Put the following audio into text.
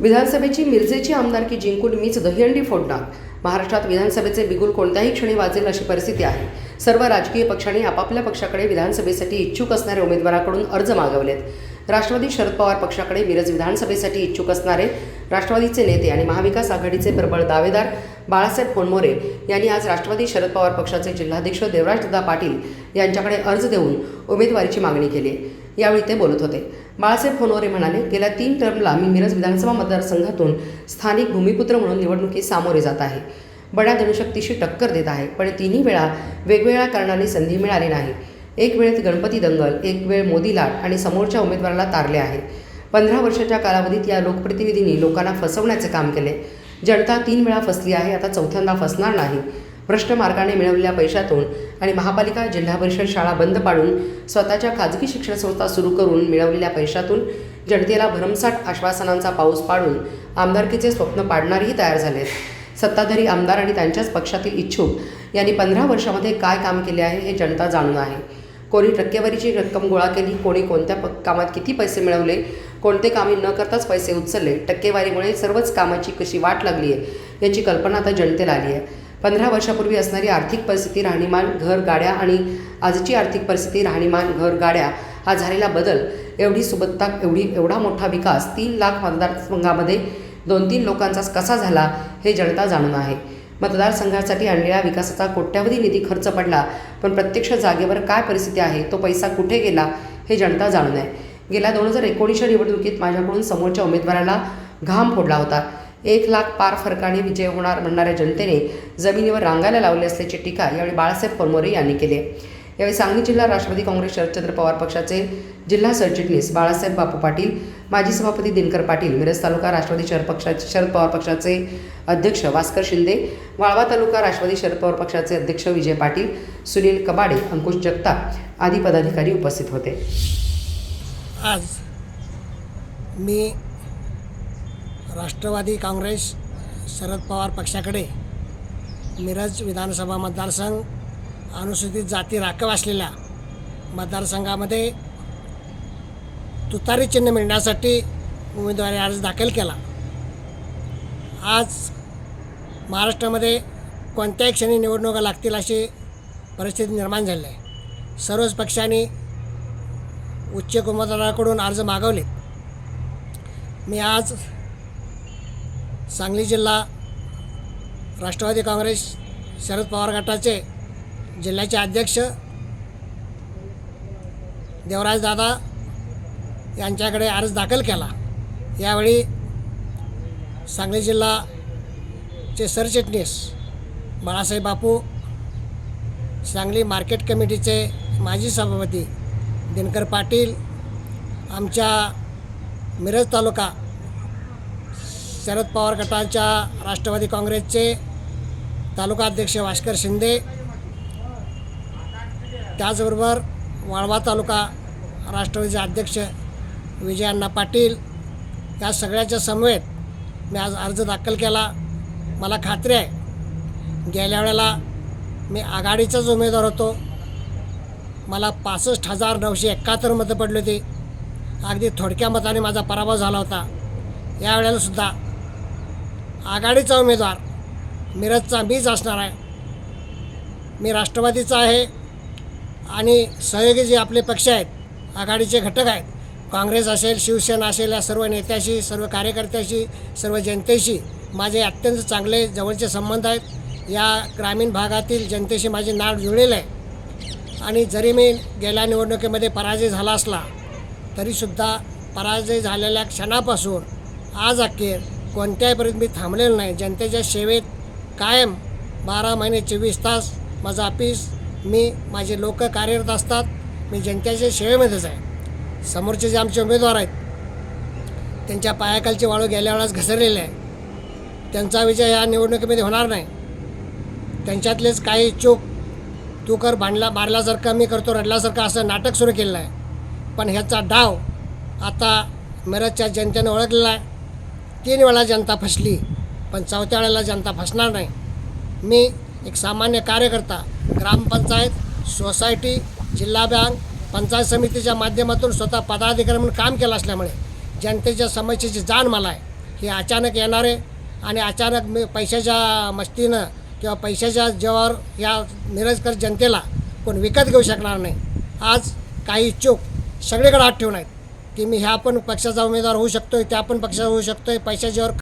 विधानसभेची मिरजेची आमदारकी जिंकून मीच दहीहंडी फोडणार. महाराष्ट्रात विधानसभेचे बिगुल कोणत्याही क्षणी वाजेल अशी परिस्थिती आहे. सर्व राजकीय पक्षांनी आपापल्या पक्षाकडे विधानसभेसाठी इच्छुक असणाऱ्या उमेदवाराकडून अर्ज मागवलेत. राष्ट्रवादी शरद पवार पक्षाकडे मिरज विधानसभेसाठी इच्छुक असणारे राष्ट्रवादीचे नेते आणि महाविकास आघाडीचे प्रबळ दावेदार बाळासाहेब फोनमोरे यांनी आज राष्ट्रवादी शरद पवार पक्षाचे जिल्हाध्यक्ष देवराजदा पाटील यांच्याकडे अर्ज देऊन उमेदवारीची मागणी केली यावेळी ते बोलत होते. बाळासाहेब फोनवरे म्हणाले गेल्या तीन टर्मला मी मिरज विधानसभा मतदारसंघातून स्थानिक भूमिपुत्र म्हणून निवडणुकीत सामोरे जात आहे. बड्या धनुशक्तीशी टक्कर देत आहे पण तिन्ही वेळा वेगवेगळ्या कारणांनी संधी मिळाली नाही. एक वेळेत गणपती दंगल एक वेळ मोदी लाट आणि समोरच्या उमेदवाराला तारले आहे. पंधरा वर्षाच्या कालावधीत या लोकप्रतिनिधींनी लोकांना फसवण्याचे काम केले. जनता तीन वेळा फसली आहे आता चौथ्यांदा फसणार नाही. भ्रष्ट मार्गाने मिळवलेल्या पैशातून आणि महापालिका जिल्हा परिषद शाळा बंद पाडून स्वतःच्या खाजगी शिक्षण संस्था सुरू करून मिळवलेल्या पैशातून जनतेला भरमसाठ आश्वासनांचा पाऊस पाडून आमदारकीचे स्वप्न पाडणारही तयार झालेत. सत्ताधारी आमदार आणि त्यांच्याच पक्षातील इच्छुक यांनी पंधरा वर्षामध्ये काय काम केले आहे हे जनता जाणून आहे. कोणी टक्केवारीची रक्कम गोळा केली कोणी कोणत्या प कामात किती पैसे मिळवले कोणते कामे न करताच पैसे उचलले टक्केवारीमुळे सर्वच कामाची कशी वाट लागली आहे याची कल्पना आता जनतेला आली आहे पंधरा वर्षापूर्वी असणारी आर्थिक परिस्थिती राहणीमान घर गाड्या आणि आजची आर्थिक परिस्थिती राहणीमान घर गाड्या हा झालेला बदल एवढी सुबत्ता एवढी एवढा मोठा विकास तीन लाख मतदारसंघामध्ये दोन तीन लोकांचा कसा झाला हे जनता जाणून आहे. मतदारसंघासाठी आणलेल्या विकासाचा कोट्यावधी निधी खर्च पडला पण प्रत्यक्ष जागेवर काय परिस्थिती आहे तो पैसा कुठे गेला हे जनता जाणून आहे. गेल्या दोन हजार एकोणीसच्या निवडणुकीत माझ्याकडून समोरच्या उमेदवाराला घाम फोडला होता. एक लाख पार फरकाने विजय होणार म्हणणाऱ्या जनतेने जमिनीवर रांगायला लावले असल्याची टीका यावेळी बाळासाहेब फरमोरे यांनी केली यावेळी सांगली जिल्हा राष्ट्रवादी काँग्रेस शरदचंद्र पवार पक्षाचे जिल्हा सरचिटणीस बाळासाहेब बापू पाटील माजी सभापती दिनकर पाटील मिरज तालुका राष्ट्रवादी शहर पक्षाचे शरद पवार पक्षाचे अध्यक्ष भास्कर शिंदे वाळवा तालुका राष्ट्रवादी शरद पवार पक्षाचे अध्यक्ष विजय पाटील सुनील कबाडे अंकुश जगताप आदी पदाधिकारी उपस्थित होते. आज मी राष्ट्रवादी काँग्रेस शरद पवार पक्षाकडे मिरज विधानसभा मतदारसंघ अनुसूचित जाती राखव असलेल्या मतदारसंघामध्ये तुतारी चिन्ह मिळण्यासाठी उमेदवारी अर्ज दाखल केला. आज महाराष्ट्रामध्ये कोणत्याही क्षणी निवडणुका लागतील अशी परिस्थिती निर्माण झाली आहे सर्वच पक्षांनी उच्च उमेदवाराकडून अर्ज मागवले मी आज सांगली जिल्हा राष्ट्रवादी काँग्रेस शरद पवार गटाचे जिल्ह्याचे अध्यक्ष देवराज दादा यांच्याकडे अर्ज दाखल केला. यावेळी सांगली जिल्हाचे सरचिटणीस बाळासाहेब बापू सांगली मार्केट कमिटीचे माजी सभापती दिनकर पाटील आमच्या मिरज तालुका शरद पवार गटाच्या राष्ट्रवादी काँग्रेसचे तालुका अध्यक्ष भास्कर शिंदे त्याचबरोबर वाळवा तालुका राष्ट्रवादीचे अध्यक्ष विजय अण्णा पाटील या सगळ्याच्या समवेत मी आज अर्ज दाखल केला. मला खात्री आहे गेल्या वेळेला मी आघाडीचाच उमेदवार होतो. मला पासष्ट हजार नऊशे एकाहत्तर मतं पडली होती. अगदी थोडक्या मताने माझा पराभव झाला होता. यावेळेलासुद्धा आघाडीचा उमेदवार मिरजचा मीच असणार आहे. मी राष्ट्रवादीचा आहे आणि सहयोगी जे आपले पक्ष आहेत आघाडीचे घटक आहेत काँग्रेस असेल शिवसेना असेल या सर्व नेत्याशी सर्व कार्यकर्त्याशी सर्व जनतेशी माझे अत्यंत चांगले जवळचे संबंध आहेत. या ग्रामीण भागातील जनतेशी माझे नाव जुळलेलं आहे. आणि जरी मी गेल्या निवडणुकीमध्ये पराजय झाला असला तरीसुद्धा पराजय झालेल्या क्षणापासून आज अखेर कोणत्याही पर्यंत मी थांबलेलो नाही. जनतेच्या सेवेत कायम बारा महिने चोवीस तास माझं ऑफिस मी माझे लोक कार्यरत असतात. मी जनतेच्या सेवेमध्येच आहे. समोरचे जे आमचे उमेदवार आहेत त्यांच्या पायाखालचे वाळू गेल्या वेळास घसरलेले आहे. त्यांचा विजय या निवडणुकीमध्ये होणार नाही. त्यांच्यातलेच काही चूक तू कर भांडला मारल्यासारखं मी करतो रडल्यासारखं असं नाटक सुरू केलेलं आहे. पण ह्याचा डाव आता मिरजच्या जनतेनं ओळखलेला आहे. तीन वेळा जनता फसली पण चौथ्या वेळेला जनता फसणार नाही. मी एक सामान्य कार्यकर्ता ग्रामपंचायत सोसायटी जिल्हा बँक पंचायत समितीच्या माध्यमातून स्वतः पदाधिकारी म्हणून काम केलं असल्यामुळे जनतेच्या समस्येची जाण मला आहे. हे अचानक येणारे आणि अचानक मी पैशाच्या मस्तीनं किंवा पैशाच्या जेव्हावर या निरजकर जनतेला कोण विकत घेऊ शकणार नाही. आज काही चूक सगळीकडे हात ठेवून आहेत. की मी ह्या पण पक्षाचा उमेदवार होऊ शकतोय त्या पण पक्षाचा होऊ शकतोय पैशाच्यावर